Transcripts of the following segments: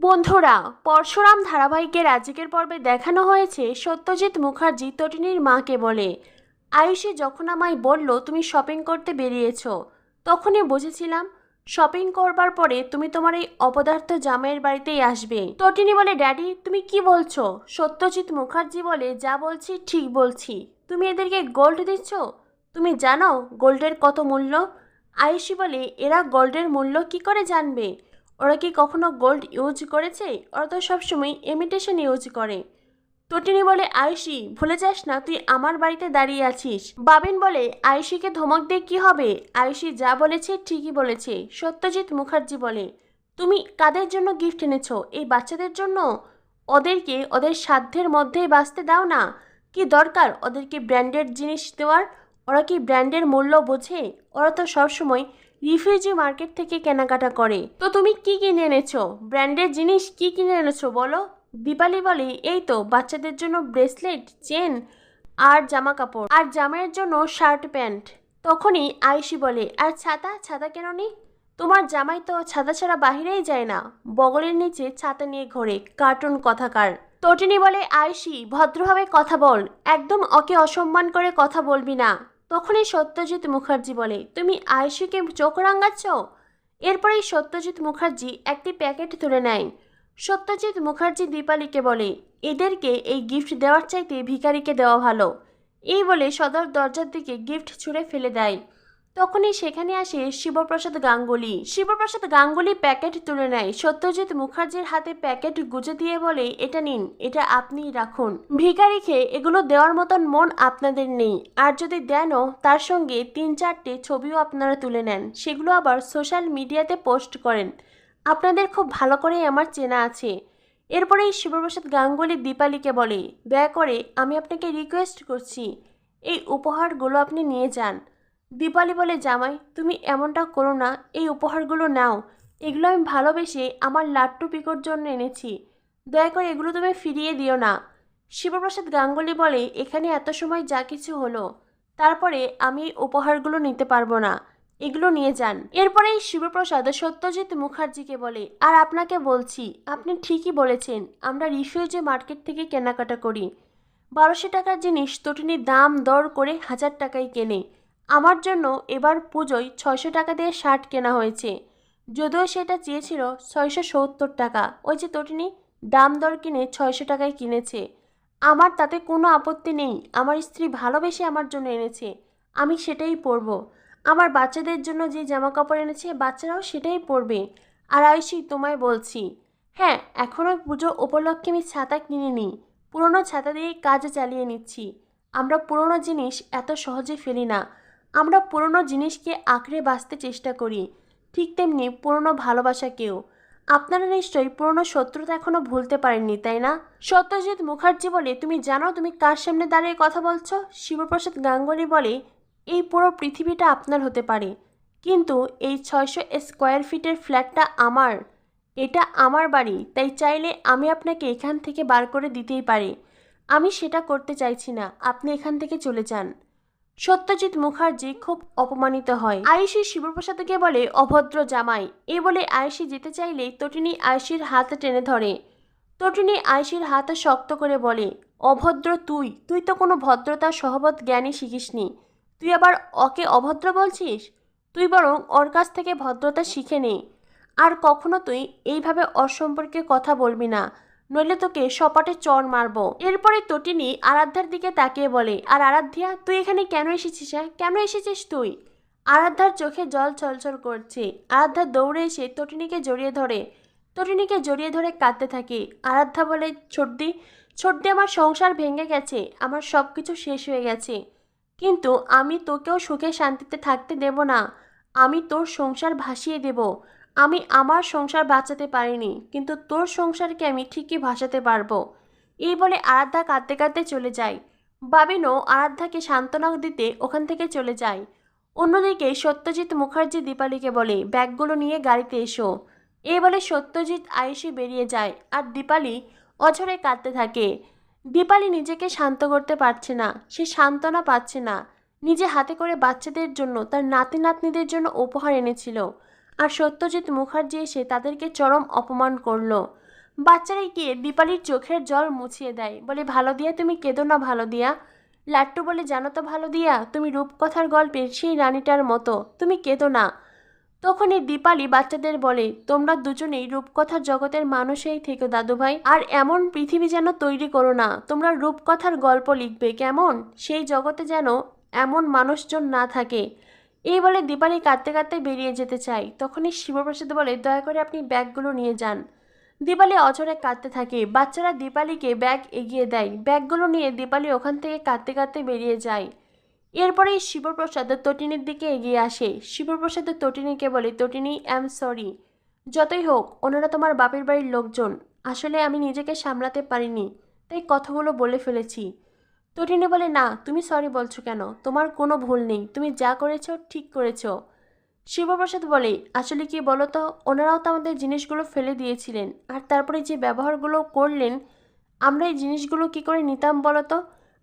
বন্ধুরা, পরশুরাম ধারাবাহিকের আজকের পর্বে দেখানো হয়েছে সত্যজিৎ মুখার্জি তটিনীর মাকে বলে। আয়ুষী যখন আমায় বলল, তুমি শপিং করতে বেরিয়েছো তখনই বুঝেছিলাম শপিং করবার পরে তুমি তোমার এই অপদার্থ জামাইয়ের বাড়িতেই আসবে তটিনী বলে, ড্যাডি, তুমি কি বলছো? সত্যজিৎ মুখার্জি বলে, যা বলছি ঠিক বলছি। তুমি এদেরকে গোল্ড দিচ্ছ? তুমি জানো গোল্ডের কত মূল্য? আয়ুষী বলে, এরা গোল্ডের মূল্য কি করে জানবে? ওরা কি কখনো গোল্ড ইউজ করেছে? ওরা তো সবসময় ইমিটেশন ইউজ করে। তটিনী বলে, আয়ুষি, ভুলে যাস না, তুই আমার বাড়িতে দাঁড়িয়ে আছিস। বাবিন বলে, আয়ুষিকে ধমক দিয়ে কি হবে? আয়ুষি যা বলেছে ঠিকই বলেছে, সত্যজিৎ মুখার্জি বলে। তুমি কাদের জন্য গিফট এনেছো? এই বাচ্চাদের জন্য? ওদেরকে ওদের সাধ্যের মধ্যেই বাঁচতে দাও না। কি দরকার ওদেরকে ব্র্যান্ডেড জিনিস দেওয়ার? ওরা কি ব্র্যান্ডের মূল্য বোঝে? ওরা তো সবসময় রিফিউজি মার্কেট থেকে কেনাকাটা করে। তো তুমি কি কিনে এনেছো? ব্র্যান্ডের জিনিস কি কিনে এনেছো বলো? দীপালি বলে, এই তো, বাচ্চাদের জন্য ব্রেসলেট, চেন আর জামা কাপড় আর জামাইয়ের জন্য শার্ট প্যান্ট। তখনই আয়ুষি বলে, আর ছাতা? ছাতা কেন নি? তোমার জামাই তো ছাতা ছাড়া বাহিরেই যায় না। বগলের নিচে ছাতা নিয়ে ঘোরে, কার্টুন কথাকার। তটিনী বলে আয়ুষি ভদ্রভাবে কথা বল। একদম ওকে অসম্মান করে কথা বলবি না। তখনই সত্যজিৎ মুখার্জি বলে, তুমি আয়ুষিকে চোখ রাঙাচ্ছ? এরপরেই সত্যজিৎ মুখার্জি একটি প্যাকেট তুলে নেয়। সত্যজিৎ মুখার্জি দীপালিকে বলে, এদেরকে এই গিফট দেওয়ার চাইতে ভিখারিকে দেওয়া ভালো। এই বলে সদর দরজার দিকে গিফট ছুঁড়ে ফেলে দেয়। তখনই সেখানে আসে শিবপ্রসাদ গাঙ্গুলি। শিবপ্রসাদ গাঙ্গুলি প্যাকেট তুলে নেয়। সত্যজিৎ মুখার্জির হাতে প্যাকেট গুজে দিয়ে বলে, এটা নিন, এটা আপনি রাখুন। ভিখারিকে এগুলো দেওয়ার মতন মন আপনাদের নেই। আর যদি দেনও, তার সঙ্গে তিন চারটে ছবিও আপনারা তুলে নেন। সেগুলো আবার সোশ্যাল মিডিয়াতে পোস্ট করেন। আপনাদের খুব ভালো করেই আমার চেনা আছে। এরপরেই শিবপ্রসাদ গাঙ্গুলি দীপালিকে বলে, দয়া করে আমি আপনাকে রিকোয়েস্ট করছি। এই উপহারগুলো আপনি নিয়ে যান। দীপালি বলে, জামাই, তুমি এমনটা করো না, এই উপহারগুলো নাও। এগুলো আমি ভালোবেসে আমার লাট্টু পিকোর জন্য এনেছি। দয়া করে এগুলো তুমি ফিরিয়ে দিও না। শিবপ্রসাদ গাঙ্গুলি বলে, এখানে এত সময় যা কিছু হলো, তারপরে আমি উপহারগুলো নিতে পারব না। এগুলো নিয়ে যান। এরপরেই শিবপ্রসাদ সত্যজিৎ মুখার্জিকে বলে, আর আপনাকে বলছি, আপনি ঠিকই বলেছেন, আমরা রিফিউজি মার্কেট থেকে কেনাকাটা করি। বারোশো টাকার জিনিস, তটিনি দাম দর করে হাজার টাকায় কেনে। আমার জন্য এবার পুজোয় ছয়শো টাকা দিয়ে শার্ট কেনা হয়েছে। যদিও সেটা চেয়েছিল ছয়শো সত্তর টাকা। ওই যে তটিনি, দাম দর কিনে ছয়শো টাকায় কিনেছে। আমার তাতে কোনো আপত্তি নেই। আমার স্ত্রী ভালোবেসে আমার জন্য এনেছে। আমি সেটাই পরবো। আমার বাচ্চাদের জন্য যে জামা কাপড় এনেছে, বাচ্চারাও সেটাই পরবে। আর আয়ুষি, তোমায় বলছি। হ্যাঁ এখনও পুজো উপলক্ষে আমি ছাতা কিনে নিই পুরনো ছাতা দিয়েই কাজ চালিয়ে নিচ্ছি। আমরা পুরনো জিনিস এত সহজে ফেলি না। আমরা পুরনো জিনিসকে আঁকড়ে বাঁচতে চেষ্টা করি, ঠিক তেমনি পুরনো ভালোবাসাকেও। আপনারা নিশ্চয়ই পুরনো শত্রুতা এখনও ভুলতে পারেননি, তাই না? সত্যজিৎ মুখার্জি বলে, তুমি জানো তুমি কার সামনে দাঁড়িয়ে কথা বলছো? শিবপ্রসাদ গাঙ্গুলি বলে, এই পুরো পৃথিবীটা আপনার হতে পারে। কিন্তু এই ছয়শো স্কোয়ার ফিটের ফ্ল্যাটটা আমার। এটা আমার বাড়ি, তাই চাইলে আমি আপনাকে এখান থেকে বার করে দিতেই পারি। আমি সেটা করতে চাইছি না। আপনি এখান থেকে চলে যান। সত্যজিৎ মুখার্জি খুব অপমানিত হয়। আয়ুষী শিবপ্রসাদকে বলে, অভদ্র জামাই। এই বলে আয়ুষী যেতে চাইলে তটিনী আয়ুষীর হাত টেনে ধরে। তটিনী আয়ুষীর হাত শক্ত করে বলে, অভদ্র তুই। তুই তো কোনো ভদ্রতা, সহবত জ্ঞানই শিখিসনি। তুই আবার ওকে অভদ্র বলছিস? তুই বরং ওর কাছ থেকে ভদ্রতা শিখে নে। আর কখনো তুই এইভাবে অসম্পর্কে কথা বলবি না। নইলে তোকে সপাটে চর মারবো। এরপরে তটিনী আরাধ্যার দিকে তাকিয়ে বলে, আর আরাধ্যা, তুই এখানে কেন এসেছিস হ্যাঁ? কেন এসেছিস তুই? আরাধ্যার চোখে জল ছলছল করছে। আরাধ্যা দৌড়ে এসে তটিনীকে জড়িয়ে ধরে। তটিনীকে জড়িয়ে ধরে কাঁদতে থাকে। আরাধ্যা বলে, ছোটদি ছোটদি, আমার সংসার ভেঙে গেছে, আমার সব কিছু শেষ হয়ে গেছে। কিন্তু আমি তোকেও সুখে শান্তিতে থাকতে দেব না। আমি তোর সংসার ভাসিয়ে দেব। আমি আমার সংসার বাঁচাতে পারিনি, কিন্তু তোর সংসারকে আমি ঠিকই ভাসাতে পারব। এই বলে আরাধ্যা কাঁদতে কাঁদতে চলে যায়। বাবিনও আরাধ্যাকে সান্ত্বনা দিতে ওখান থেকে চলে যায়। অন্যদিকে সত্যজিৎ মুখার্জি দীপালিকে বলে, ব্যাগগুলো নিয়ে গাড়িতে এসো। এ বলে সত্যজিৎ আয়ুষে বেরিয়ে যায় আর দীপালি অঝরে কাঁদতে থাকে। দীপালি নিজেকে শান্ত করতে পারছে না, সে সান্ত্বনা পাচ্ছে না। নিজে হাতে করে বাচ্চাদের জন্য তার নাতি নাতনিদের জন্য উপহার এনেছিল। আর সত্যজিৎ মুখার্জি এসে তাদেরকে চরম অপমান করল। বাচ্চারাই গিয়ে দীপালির চোখের জল মুছিয়ে দেয়। বলে, ভালো দিয়া, তুমি কেঁদো না ভালো দিয়া। লাট্টু বলে, জানো তো ভালো দিয়া, তুমি রূপকথার গল্পের সেই রানীটার মতো। তুমি কেঁদো না। তখনই দীপালি বাচ্চাদের বলে, তোমরা দুজনেই রূপকথার জগতের মানুষই থেকো দাদুভাই। আর এমন পৃথিবী যেন তৈরি করো না। তোমরা রূপকথার গল্প লিখবে কেমন? সেই জগতে যেন এমন মানুষজন না থাকে। এই বলে দীপালি কাঁদতে কাঁদতে বেরিয়ে যেতে চাই তখনই শিবপ্রসাদ বলে, দয়া করে আপনি ব্যাগগুলো নিয়ে যান। দীপালি অঝরে কাঁদতে থাকে। বাচ্চারা দীপালিকে ব্যাগ এগিয়ে দেয়। ব্যাগগুলো নিয়ে দীপালি ওখান থেকে কাঁদতে কাঁদতে বেরিয়ে যায়। এরপরেই শিবপ্রসাদ তটিনীর দিকে এগিয়ে আসে। শিবপ্রসাদ তটিনীকে বলে, তটিনী অ্যাম সরি যতই হোক, ওনারা তোমার বাপের বাড়ির লোকজন। আসলে আমি নিজেকে সামলাতে পারিনি, তাই কথাগুলো বলে ফেলেছি। তটিনী বলে, না, তুমি সরি বলছো কেন? তোমার কোনো ভুল নেই। তুমি যা করেছ, ঠিক করেছ। শিবপ্রসাদ বলে, আসলে কি বলো তো ওনারাও তো আমাদের জিনিসগুলো ফেলে দিয়েছিলেন। আর তারপরে যে ব্যবহারগুলো করলেন, আমরা এই জিনিসগুলো কি করে নিতাম বলো তো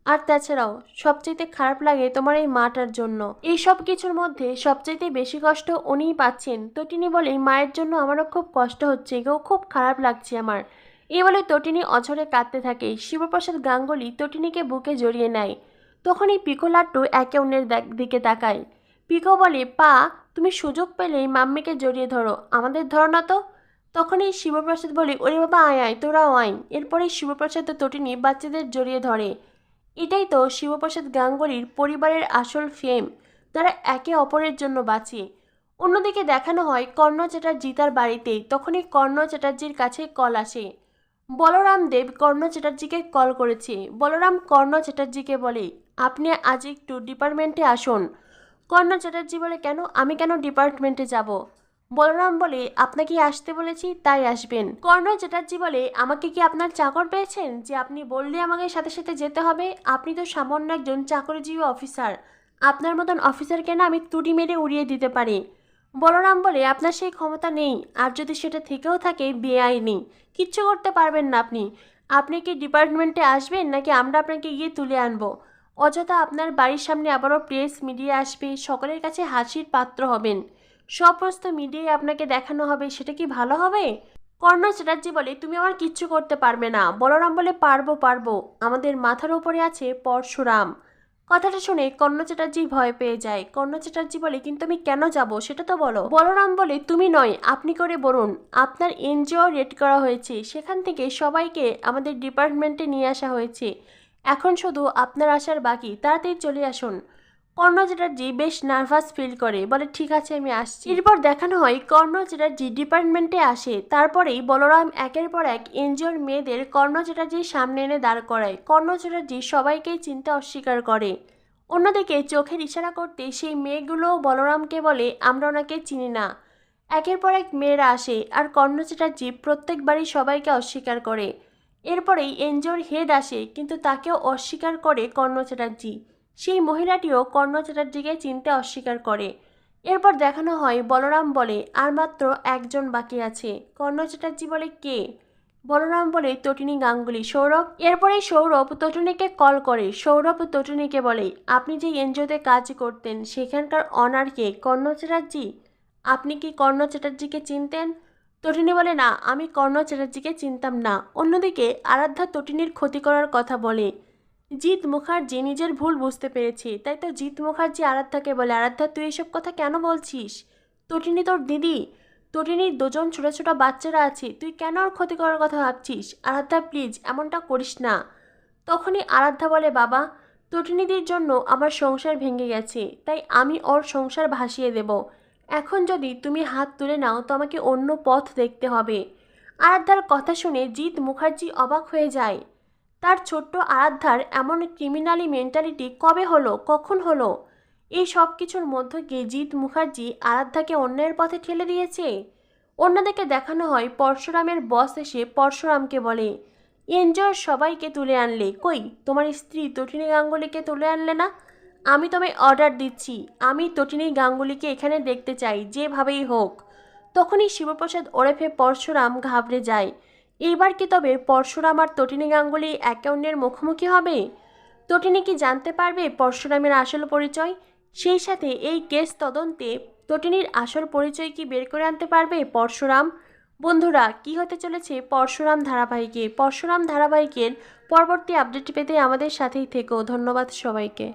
আর তাছাড়াও, সবচাইতে খারাপ লাগে তোমার এই মাটার জন্য। এই সব কিছুর মধ্যে সবচাইতে বেশি কষ্ট উনিই পাচ্ছেন। তটিনী বলে, মায়ের জন্য আমারও খুব কষ্ট হচ্ছে গো। খুব খারাপ লাগছে আমার। এই বলে তটিনী অঝরে কাঁদতে থাকে। শিবপ্রসাদ গাঙ্গুলি তটিনীকে বুকে জড়িয়ে নেয়। তখনই পিকো লাট্টু একে অন্যের দিকে তাকায়। পিকো বলে, পা, তুমি সুযোগ পেলেই মাম্মিকে জড়িয়ে ধরো। আমাদের ধরো না তো? তখনই শিবপ্রসাদ বলে, ওরে বাবা, আয় আয়, তোরাও আয়। এরপরেই শিবপ্রসাদ তটিনী বাচ্চাদের জড়িয়ে ধরে। এটাই তো শিবপ্রসাদ গাঙ্গুলির পরিবারের আসল ফেম তারা একে অপরের জন্য বাঁচে। অন্যদিকে দেখানো হয় কর্ণ চ্যাটার্জি তার বাড়িতে তখনই কর্ণ চ্যাটার্জির কাছে কল আসে। বলরাম দেব কর্ণ চ্যাটার্জিকে কল করেছি। বলরাম কর্ণ চ্যাটার্জিকে বলে, আপনি আজ একটু ডিপার্টমেন্টে আসুন। কর্ণ চ্যাটার্জি বলে, কেন? আমি কেন ডিপার্টমেন্টে যাব? বলরাম বলে, আপনাকে আসতে বলেছি, তাই আসবেন। কর্ণ চ্যাটার্জি বলে, আমাকে কি আপনার চাকর পেয়েছেন? যে আপনি বললে আমাকে সাথে সাথে যেতে হবে? আপনি তো সামান্য একজন চাকরিজীবী অফিসার। আপনার মতন অফিসারকে না আমি তুড়ি মেরে উড়িয়ে দিতে পারি। বলরাম বলে, আপনার সেই ক্ষমতা নেই। আর যদি সেটা থেকেও থাকে বেআইনি কিচ্ছু করতে পারবেন না আপনি। আপনি কি ডিপার্টমেন্টে আসবেন, নাকি আমরা আপনাকে গিয়ে তুলে আনব? অযথা আপনার বাড়ির সামনে আবারও প্রেস মিডিয়া আসবে, সকলের কাছে হাসির পাত্র হবেন। সমস্ত মিডিয়ায় আপনাকে দেখানো হবে, সেটা কি ভালো হবে? কর্ণ চ্যাটার্জি বলে, তুমি আমার কিচ্ছু করতে পারবে না। বলরাম বলে, পারব পারব। আমাদের মাথার উপরে আছে পরশুরাম। কথাটা শুনে কর্ণ চ্যাটার্জি ভয় পেয়ে যায়। কর্ণ চ্যাটার্জি বলে, কিন্তু আমি কেন যাব? সেটা তো বলো। বলরাম বলে, তুমি নয়, আপনি করে বলুন। আপনার এনজিও রেড করা হয়েছে। সেখান থেকে সবাইকে আমাদের ডিপার্টমেন্টে নিয়ে আসা হয়েছে। এখন শুধু আপনার আসার বাকি। তাড়াতাড়ি চলে আসুন। কর্ণ চ্যাটার্জি বেশ নার্ভাস ফিল করে, বলে, ঠিক আছে, আমি আসছি। এরপর দেখানো হয় কর্ণ চ্যাটার্জি ডিপার্টমেন্টে আসে, তারপরেই বলরাম একের পর এক এনজিওর মেয়েদের কর্ণ চ্যাটার্জির সামনে এনে দাঁড় করায়। কর্ণ চ্যাটার্জি সবাইকেই চিনতে অস্বীকার করে। অন্যদিকে চোখের ইশারা করতে সেই মেয়েগুলো বলরামকে বলে, আমরা ওনাকে চিনি না। একের পর এক মেয়েরা আসে আর কর্ণ চ্যাটার্জি প্রত্যেকবারই সবাইকে অস্বীকার করে। এরপরেই এনজিওর হেড আসে, কিন্তু তাকেও অস্বীকার করে কর্ণ চ্যাটার্জি। সেই মহিলাটিও কর্ণ চ্যাটার্জিকে চিনতে অস্বীকার করে। এরপর দেখানো হয়, বলরাম বলে, আর মাত্র একজন বাকি আছে। কর্ণ চ্যাটার্জি বলে, কে? বলরাম বলে, তটিনী গাঙ্গুলি। সৌরভ, এরপরেই সৌরভ তটুনিকে কল করে। সৌরভ তটুনিকে বলে, আপনি যে এনজিওতে কাজ করতেন, সেখানকার অনার কে? কর্ণ চ্যাটার্জি? আপনি কি কর্ণ চ্যাটার্জিকে চিনতেন? তটিনী বলে, না, আমি কর্ণ চ্যাটার্জিকে চিনতাম না। অন্যদিকে আরাধ্যা তটিনীর ক্ষতি করার কথা বলে জিৎ মুখার্জি, নিজের ভুল বুঝতে পেরেছে। তাই তো জিৎ মুখার্জি আরাধ্যাকে বলে, আরাধ্যা, তুই এসব কথা কেন বলছিস? তটিনী তোর দিদি। তটিনীর দুজন ছোটো ছোটো বাচ্চারা আছে। তুই কেন ওর ক্ষতি করার কথা ভাবছিস? আরাধ্যা প্লিজ এমনটা করিস না। তখনই আরাধ্যা বলে, বাবা, তটিনীদের জন্য আমার সংসার ভেঙে গেছে। তাই আমি ওর সংসার ভাসিয়ে দেব। এখন যদি তুমি হাত তুলে নাও, তো আমাকে অন্য পথ দেখতে হবে। আরাধ্যার কথা শুনে জিৎ মুখার্জি অবাক হয়ে যায়। তার ছোট্ট আরাধ্যার এমন ক্রিমিনালি মেন্টালিটি কবে হলো, কখন হলো? এই সব কিছুর মধ্য দিয়ে জিৎ মুখার্জি আরাধ্যাকে অন্যের পথে ঠেলে দিয়েছে? অন্যদিকে দেখানো হয় পরশুরামের বস এসে পরশুরামকে বলে, এনজয় সবাইকে তুলে আনলে। কই, তোমার স্ত্রী তটিনী গাঙ্গুলিকে তুলে আনলে না? আমি তোমায় অর্ডার দিচ্ছি। আমি তটিনী গাঙ্গুলিকে এখানে দেখতে চাই, যেভাবেই হোক। তখনই শিবপ্রসাদ ওরফে পরশুরাম ঘাবড়ে যায়। এইবার কি তবে পরশুরাম আর তটিনী গাঙ্গুলি একে অন্যের মুখোমুখি হবে? তটিনী কি জানতে পারবে পরশুরামের আসল পরিচয়? সেই সাথে এই কেস তদন্তে তটিনীর আসল পরিচয় কি বের করে আনতে পারবে পরশুরাম? বন্ধুরা, কি হতে চলেছে পরশুরাম ধারাবাহিকে? পরশুরাম ধারাবাহিকের পরবর্তী আপডেট পেতে আমাদের সাথেই থেকো। ধন্যবাদ সবাইকে।